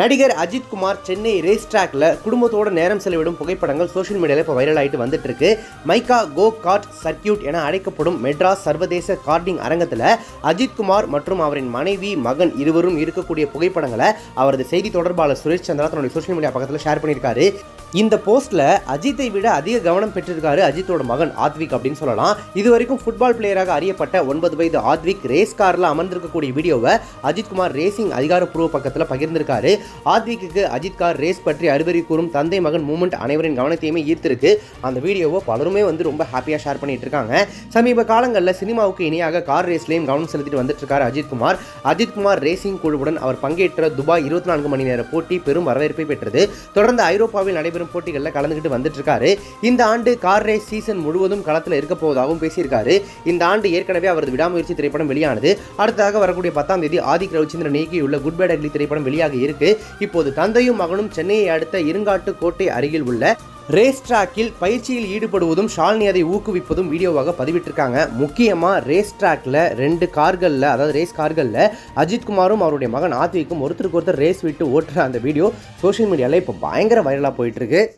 நடிகர் அஜித் குமார் சென்னை ரேஸ் ட்ராக்ல குடும்பத்தோட நேரம் செலவிடும் புகைப்படங்கள் சோஷியல் மீடியாவில் இப்போ வைரல் ஆகிட்டு வந்துட்டு இருக்கு மைக்கா கோ கார்ட் சர்க்கியூட் என அழைக்கப்படும் மெட்ராஸ் சர்வதேச கார்டிங் அரங்கத்தில் அஜித் குமார் மற்றும் அவரின் மனைவி மகன் இருவரும் இருக்கக்கூடிய புகைப்படங்களை அவரது செய்தி தொடர்பாளர் சுரேஷ் சந்திரா தன்னுடைய சோஷியல் மீடியா பக்கத்தில் ஷேர் பண்ணியிருக்காரு. இந்த போஸ்ட்ல அஜித்தை விட அதிக கவனம் பெற்றிருக்காரு அஜித்தோட மகன் ஆத்விக் அப்படின்னு சொல்லலாம். இது வரைக்கும் ஃபுட்பால் பிளேயராக அறியப்பட்ட ஒன்பது வயது ஆத்விக் ரேஸ் கார்ல அமர்ந்திருக்கக்கூடிய வீடியோவை அஜித் குமார் ரேசிங் அதிகாரப்பூர்வ பக்கத்தில் பகிர்ந்திருக்காரு. ஆத்விக்கு அஜித் கார் ரேஸ் பற்றி அறிவுரை கூறும் தந்தை மகன் மூமெண்ட் அனைவரின் கவனத்தையுமே ஈர்த்திருக்கு. அந்த வீடியோவை பலருமே வந்து ரொம்ப ஹாப்பியாக ஷேர் பண்ணிட்டு இருக்காங்க. சமீப காலங்களில் சினிமாவுக்கு இணையாக கார் ரேஸ்லையும் கவனம் செலுத்திட்டு வந்துட்டு இருக்காரு அஜித்குமார் அஜித்குமார் ரேசிங் குழுவுடன் அவர் பங்கேற்ற துபாய் இருபத்தி நான்கு மணி நேர போட்டி பெரும் வரவேற்பை பெற்றது. தொடர்ந்து ஐரோப்பாவில் நடைபெறும் போட்டிகளில் கலந்துக்கிட்டு வந்துட்டு இருக்காரு இந்த ஆண்டு கார் ரேஸ் சீசன் முழுவதும் களத்தில் இருக்க போவதாகவும் பேசியிருக்காரு. இந்த ஆண்டு ஏற்கனவே அவரது விடாமுயற்சி திரைப்படம் வெளியானது. அடுத்ததாக வரக்கூடிய பத்தாம் தேதி ஆதிக் ரவிச்சந்திரன் இயக்கியுள்ள குட் பேட் அக்லி திரைப்படம் வெளியாக இருக்கு. இப்போது தந்தையும் மகனும் சென்னையை அடுத்த இருங்காட்டு கோட்டை அருகில் உள்ள ரேஸ் ட்ராக்கில் பயிற்சியில் ஈடுபடுவதும் ஷாலினி அதை ஊக்குவிப்பதும் வீடியோவாக பதிவிட்டிருக்காங்க. முக்கியமாக ரேஸ் ட்ராக்கில் ரெண்டு கார்களில் அதாவது ரேஸ் கார்களில் அஜித் குமாரும் அவருடைய மகன் ஆத்விக்கும் ஒருத்தருக்கு ஒருத்தர் ரேஸ் விட்டு ஓட்டுற அந்த வீடியோ சோஷியல் மீடியாவில் இப்போ பயங்கர வைரலாக போயிட்டுருக்கு